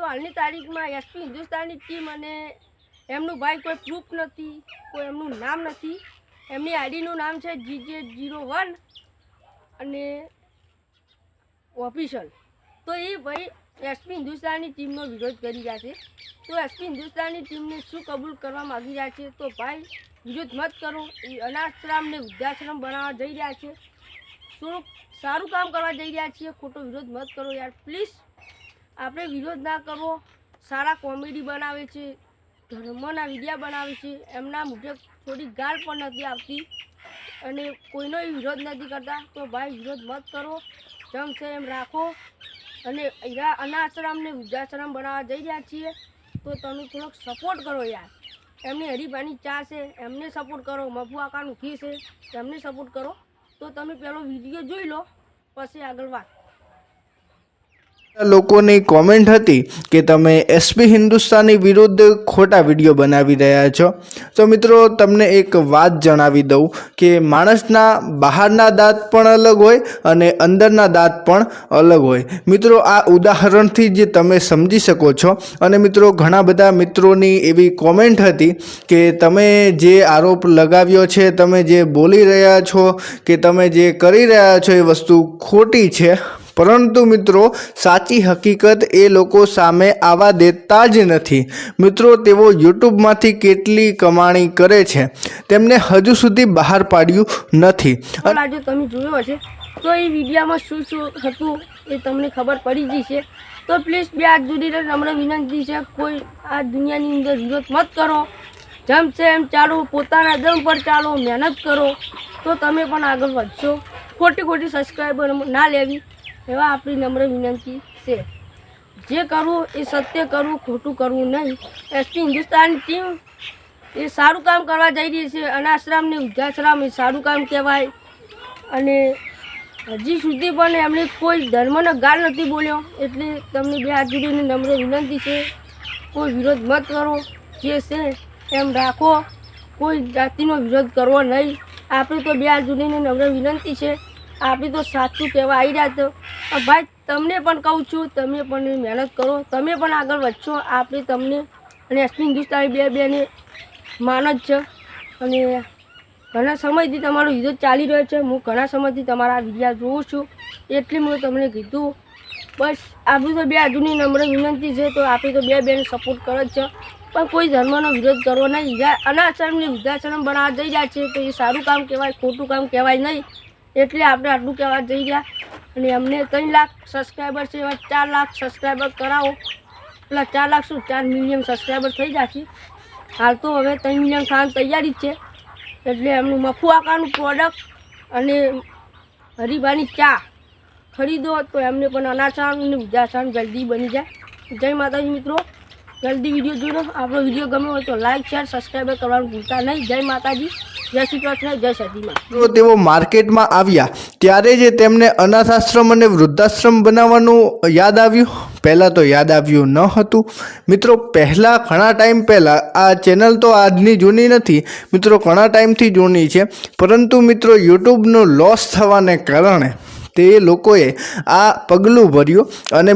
તો હાલની તારીખમાં એસપી હિન્દુસ્તાનની ટીમ અને એમનું ભાઈ કોઈ પ્રૂફ નથી, કોઈ એમનું નામ નથી. એમની આઈડીનું નામ છે જીજે જીરો વન અને ઓફિશિયલ તો એ ભાઈ એસપી હિન્દુસ્તાનની ટીમનો વિરોધ કરી રહ્યા છે. તો એસપી હિન્દુસ્તાનની ટીમને શું કબૂલ કરવા માગી રહ્યા છે? તો ભાઈ, વિરોધ મત કરો. એ અનાથાશ્રમને વૃદ્ધાશ્રમ બનાવવા જઈ રહ્યા છે. થોડુંક સારું કામ કરવા જઈ રહ્યા છીએ? ખોટો વિરોધ મત કરો યાર પ્લીઝ આપણે વિરોધ ના કરવો, સારા કોમેડી બનાવે છે, ધર્મના વિડીયા બનાવે છે, એમના મુજબ થોડી ગાળ પણ નથી આવતી. અને કોઈનો વિરોધ નથી કરતા, તો ભાઈ વિરોધ મત કરો, જેમ છે એમ રાખો. અને અનાશ્રમને વૃદ્ધાશ્રમ બનાવવા જઈ રહ્યા છીએ, તો તમે થોડોક સપોર્ટ કરો યાર. એમની હરીફાની ચા છે, એમને સપોર્ટ કરો મફુઆકાનું ઘી છે, એમને સપોર્ટ કરો. તો તમે પેલો વીડિયો જોઈ લો, પછી આગળ વાત. લોકોની કોમેન્ટ હતી કે તમે એસપી હિન્દુસ્તાની વિરુદ્ધ ખોટા વીડિયો બનાવી રહ્યા છો. તો મિત્રો, તમને એક વાત જણાવી દઉં કે માણસના બહારના દાંત પણ અલગ હોય અને અંદરના દાંત પણ અલગ હોય. મિત્રો, આ ઉદાહરણથી જ તમે સમજી શકો છો. અને મિત્રો, ઘણા બધા મિત્રોની એવી કોમેન્ટ હતી કે તમે જે આરોપ લગાવ્યો છે, તમે જે બોલી રહ્યા છો, કે તમે જે કરી રહ્યા છો, એ વસ્તુ ખોટી છે. પરંતુ મિત્રો, સાચી હકીકત એ લોકો સામે આવવા દેતા જ નથી. મિત્રો, તેઓ યુટ્યુબમાંથી કેટલી કમાણી કરે છે? તેમને હજુ સુધી બહાર પાડ્યું નથી. આજે તમે જોયો હશે, તો એ વિડીયામાં શું શું હતું એ તમને ખબર પડી ગઈ છે તો પ્લીઝ બે હાથ જોડીને નમ્ર વિનંતી છે, કોઈ આ દુનિયાની અંદર વિરોધ મત કરો. જેમ છે એમ ચાલો, પોતાના દમ પર ચાલો, મહેનત કરો. તો તમે પણ આગળ વધશો. ખોટી ખોટી સબસ્ક્રાઈબર ના લેવી. એવા આપણી નમ્ર વિનંતી છે. જે કરવું એ સત્ય કરવું, ખોટું કરવું નહીં. એસપી હિન્દુસ્તાનની ટીમ એ સારું કામ કરવા જઈ રહી છે. અનાશ્રમ ને વૃદ્ધાશ્રમ એ સારું કામ કહેવાય. અને હજી સુધી પણ એમણે કોઈ ધર્મનો ગાળ નથી બોલ્યો. એટલે તમને બે હાથ નમ્ર વિનંતી છે. કોઈ વિરોધ મત કરો. જે છે એમ રાખો. કોઈ જાતિનો વિરોધ કરવો નહીં. આપણે તો બે હાથ નમ્ર વિનંતી છે. આપણે તો સાચું કહેવા આવી રહ્યા તો ભાઈ, તમને પણ કહું છું, તમે પણ મહેનત કરો. તમે પણ આગળ વધશો. આપણે તમને અને એસપી હિન્દુસ્તાની બે બેને માન જ છે. અને ઘણા સમયથી તમારો વીડિયો ચાલી રહ્યો છે. હું ઘણા સમયથી તમારા વીડિયો જોઉં છું. એટલે મેં તમને કીધું. બસ, આપણી તો બે આજુની નમ્ર વિનંતી છે તો આપણે તો બે બેને સપોર્ટ કરે છે. પણ કોઈ ધર્મનો વિરોધ કરવો નહીં. અનાશ્રમને વૃદ્ધાશ્રમ બનાવવા જઈ રહ્યા છે તો એ સારું કામ કહેવાય, ખોટું કામ કહેવાય નહીં. એટલે આપણે આટલું કહેવા જઈ રહ્યા અને અમને ત્રણ લાખ સબસ્ક્રાઈબર છે, એવા ચાર લાખ સબસ્ક્રાઈબર કરાવો. એટલે ચાર લાખ શું? ચાર મિલિયન સબસ્ક્રાઈબર થઈ જશે હાલ તો હવે ત્રણ મિલિયન ખાવાની તૈયારી છે. એટલે એમનું મફુ આકારનું પ્રોડક્ટ અને હરીબાની ચા ખરીદો તો એમને પણ અનાસાન અને ઉજાસાન જલ્દી બની જાય. જય માતાજી મિત્રો. જલ્દી વીડિયો લો આપણો વીડિયો ગમ્યો હોય તો લાઈક શેર સબસ્ક્રાઈબર કરવાનું ભૂલતા નહીં. જય માતાજી. જય તેઓ માર્કેટમાં આવ્યા. ત્યારે જ તેમને અનાથાશ્રમ અને વૃદ્ધાશ્રમ બનાવવાનું યાદ આવ્યું. પહેલાં તો યાદ આવ્યું ન હતું. મિત્રો, પહેલાં ઘણા ટાઈમ પહેલાં, આ ચેનલ તો આજની જૂની નથી. મિત્રો, ઘણા ટાઈમથી જૂની છે. પરંતુ મિત્રો, યુટ્યુબનો લોસ થવાને કારણે તે લોકોએ આ પગલું ભર્યું અને